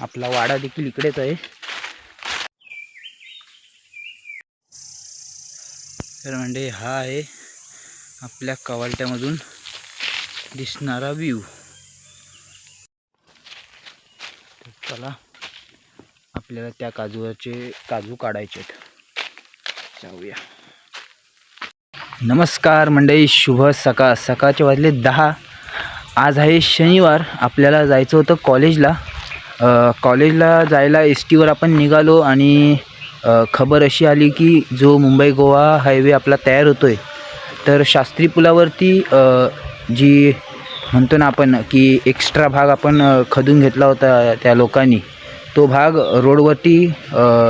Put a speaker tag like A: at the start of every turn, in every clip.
A: आपला वाडा देखील इकडेच आहे. तर म्हणजे हा आहे आपल्या कवालट्यामधून दिसणारा व्ह्यू तर चला आपल्याला त्या काजूचे काजू काढायचे आहेत. जाऊया. नमस्कार मंडळी शुभ सकाळ. सकाळचे वाजले दहा. आज आहे शनिवार. आपल्याला जायचं होतं कॉलेजला कॉलेजला जायला एस टीवर आपण निघालो आणि खबर अशी आली की जो मुंबई गोवा हायवे आपला तयार होतो आहे तर शास्त्री पुलावरती जी म्हणतो ना आपण की एक्स्ट्रा भाग आपण खदून घेतला होता त्या लोकांनी तो भाग रोडवरती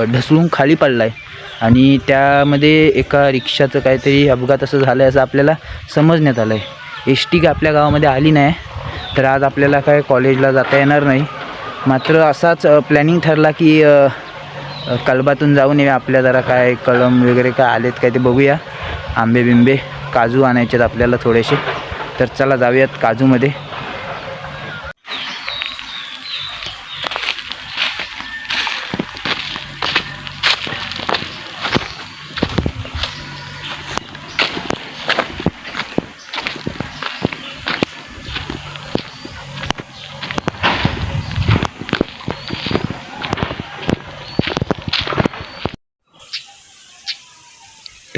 A: ढसळून खाली पडला आहे आणि त्यामध्ये एका रिक्षाचं काहीतरी अपघात असं झालं आहे असं आपल्याला समजण्यात आलं आहे एस टी आपल्या गावामध्ये आली नाही तर आज आपल्याला काय कॉलेजला जाता येणार नाही. मात्र असाच प्लॅनिंग ठरला की कलबातून जाऊन येऊया आपल्या जरा काय कलम वगैरे काय आलेत काय ते बघूया. आंबे बिंबे काजू आणायचे आहेत आपल्याला थोडेसे. तर चला जाऊयात काजूमध्ये.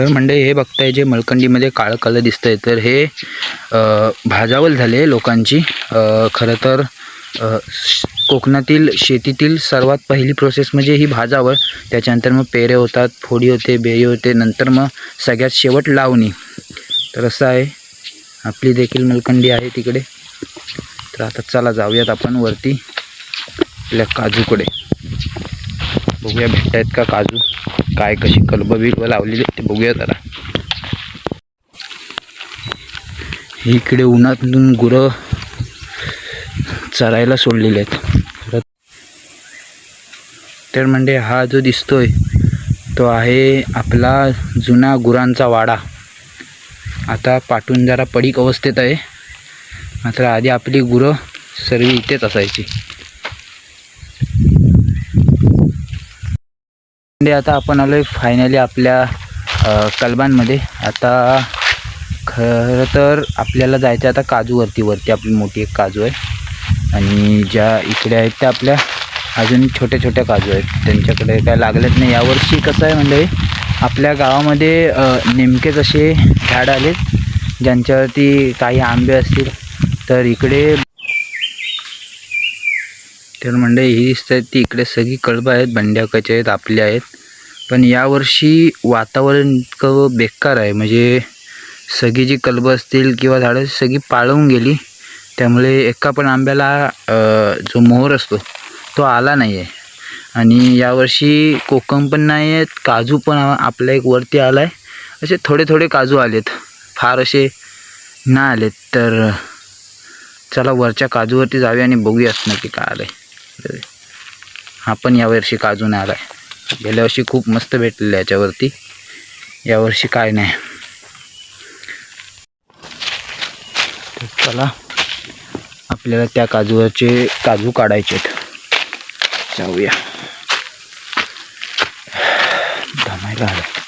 A: तर म्हणजे हे बघताय जे मलकंडीमध्ये काळं कलर दिसतंय तर हे भाजावल झाले लोकांची. खरं तर कोकणातील शेतीतील सर्वात पहिली प्रोसेस म्हणजे ही भाजावळ त्याच्यानंतर मग पेरे होतात फोडी होते बेरी होते नंतर मग सगळ्यात शेवट लावणी. तर असं आहे. आपली देखील मलकंडी आहे तिकडे. तर आता चला जाऊयात आपण वरती. आपल्या काजूकडे. बघूया भेटतायत का काजू? काय कशी कलबं बिलबं लावलेली आहेत ते बघूया जरा. इकडे उन्हातून गुरं चरायला सोडलेले आहेत. तर म्हणजे हा जो दिसतोय तो आहे आपला जुना गुरांचा वाडा. आता पाठून जरा पडीक अवस्थेत आहे. मात्र आधी आपली गुरं सर्व इथेच असायची. म्हणजे आता आपण आलो आहे फायनली आपल्या कलबांमध्ये. आता खरं तर आपल्याला जायचं आहे आता काजूवरती. वरती आपली मोठी एक काजू आहे. आणि ज्या इकडे आहेत त्या आपल्या अजून छोट्या छोट्या काजू आहेत. त्यांच्याकडे काय लागलेच नाही. यावर्षी कसं आहे म्हणजे आपल्या गावामध्ये नेमकेच असे झाड आलेत. ज्यांच्यावरती काही आंबे असतील. तर इकडे तर म्हणजे ही दिसत आहेत ती इकडे सगळी कळबं आहेत बंड्याकाचे आहेत आपले आहेत. पण यावर्षी वातावरण इतकं बेकार आहे. म्हणजे सगळी जी कलबं असतील किंवा झाडं सगळी पाळवून गेली. त्यामुळे एका पण आंब्याला जो मोहर असतो तो आला नाही आहे आणि यावर्षी कोकम पण नाही आहेत काजू पण आपल्या एक वरती आला आहे असे थोडे थोडे काजू आलेत. फार असे नाही आलेत तर चला वरच्या काजूवरती जाऊया आणि बघूयात नक्की काय आलं आहे हा पण यावर्षी काजू नाही आला आहे गेल्या वर्षी खूप मस्त भेटलेलं याच्यावरती. यावर्षी काय नाही. चला आपल्याला त्या काजूवरचे काजू काढायचे आहेत. जाऊया. धमायला आलं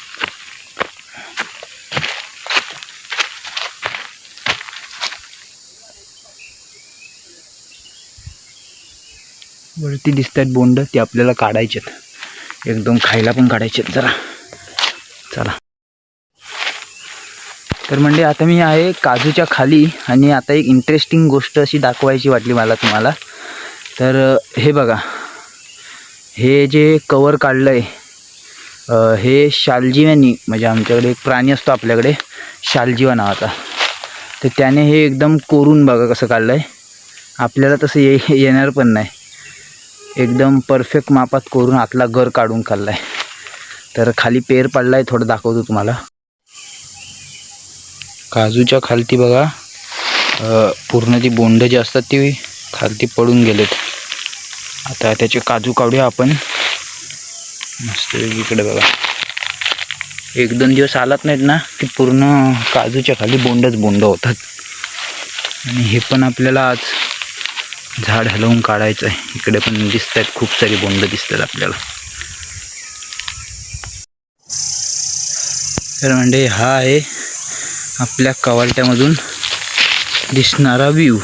A: वरती दिसत आहेत बोंड ते आपल्याला काढायचे आहेत एकदम खायला पण काढायचे आहेत जरा. चला. तर म्हणजे आता मी आहे काजूच्या खाली आणि आता एक इंटरेस्टिंग गोष्ट अशी दाखवायची वाटली मला तुम्हाला. तर हे बघा. हे जे कवर काढलं आहे हे शालजीवानी म्हणजे आमच्याकडे एक प्राणी असतो आपल्याकडे शालजीवा नावाचा तर त्याने हे एकदम कोरून बघा कसं काढलं आहे आपल्याला तसं ये येणार पण नाही. एकदम परफेक्ट मापात करून आतला गर काढून खाल्ला आहे तर खाली पेर पडला आहे थोडं दाखवतो तुम्हाला. काजूच्या खालती बघा पूर्ण ती बोंड जी असतात ती खालती पडून गेलेत. आता त्याचे काजू काढूया आपण. मस्त इकडे बघा. एक दोन दिवस आलात नाहीत ना की पूर्ण काजूच्या खाली बोंडच बोंड होतात. आणि हे पण आपल्याला आज झाड हलवून काढायचं आहे. इकडे पण दिसत आहेत खूप सारी बोंड दिसतात आपल्याला. तर म्हणजे हा आहे आपल्या कवालट्यामधून दिसणारा व्ह्यू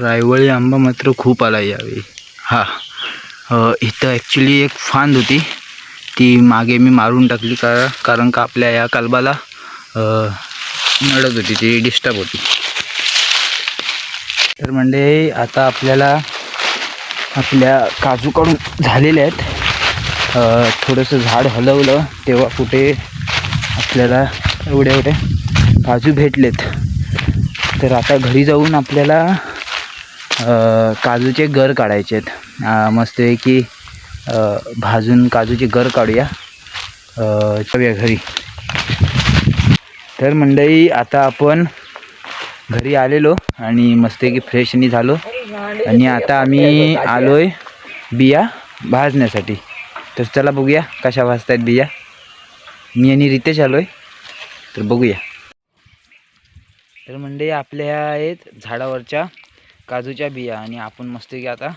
A: रायवळी आंबा मात्र खूप आला यावेळी. हा. इथं ॲक्च्युली एक फांद होती. ती मागे मी मारून टाकली का कारण का आपल्या या कालबाला नडत होती ती डिस्टर्ब होती. तर म्हणजे आता आपल्याला आपल्या काजू काढून झालेले आहेत. थोडंसं झाड हलवलं तेव्हा कुठे आपल्याला एवढे एवढे काजू भेटलेत. तर आता घरी जाऊन आपल्याला काजूचे गर काढायचे आहेत अ, मस्तपैकी भाजून काजूचे गर काढूया. अ, जाऊया घरी. तर मंडळी आता आपण घरी आलेलो आणि मस्तपैकी फ्रेशनी झालो. आणि आता आम्ही आलोय बिया भाजण्यासाठी. तर चला बघूया कशा भाजतायत बिया. मी आणि रितेश आलोय तर बघूया. तर मंडळी आपल्या आहेत झाडावरच्या काजूच्या बिया आणि आपण मस्त की आता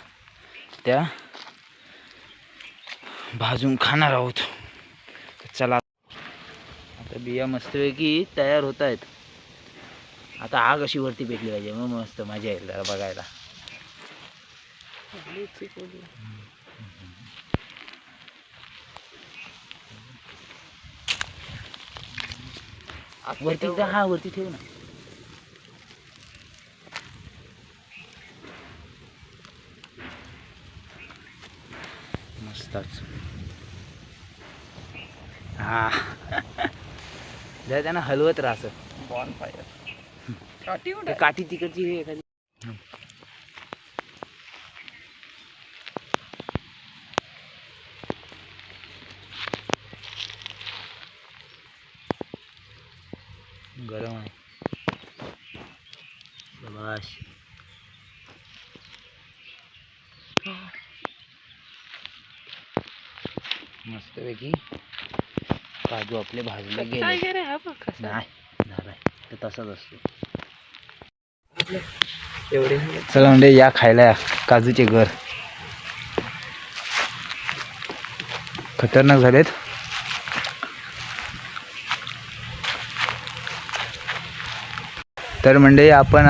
A: त्या भाजून खाणार आहोत. चला. आता बिया मस्तपैकी तयार होत आहेत. आता आग अशी वरती पेटली पाहिजे. मग मस्त मजा येईल जरा बघायला. वरती हा वरती ठेव ना. मस्तच हा. जरा त्यांना हलवत राहत
B: बॉन फायर
A: काठी तिकडची एखादी. गरम आहे. मस्तपैकी काजू आपले भाजले गेले. नाही तसाच असतो.
B: एवढे?
A: चला म्हणजे या खायला या. काजूचे घर. खतरनाक झालेत. तर म्हणजे आपण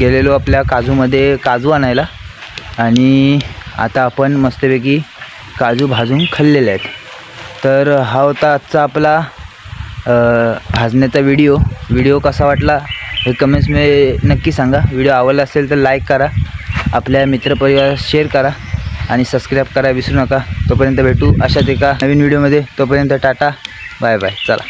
A: गेलेलो आपल्या काजूमध्ये काजू आणायला. आणि आता आपण मस्तपैकी काजू भाजून खाल्लेले आहेत. तर हा होता आजचा आपला भाजण्याचा व्हिडिओ. व्हिडिओ कसा वाटला हे कमेंट्समध्ये नक्की सांगा. व्हिडिओ आवडला असेल तर लाईक करा. आपल्या मित्रपरिवारास शेअर करा आणि सबस्क्राईब करा विसरू नका. तोपर्यंत भेटू अशाच एका नवीन व्हिडिओमध्ये. तोपर्यंत टाटा. बाय बाय चला.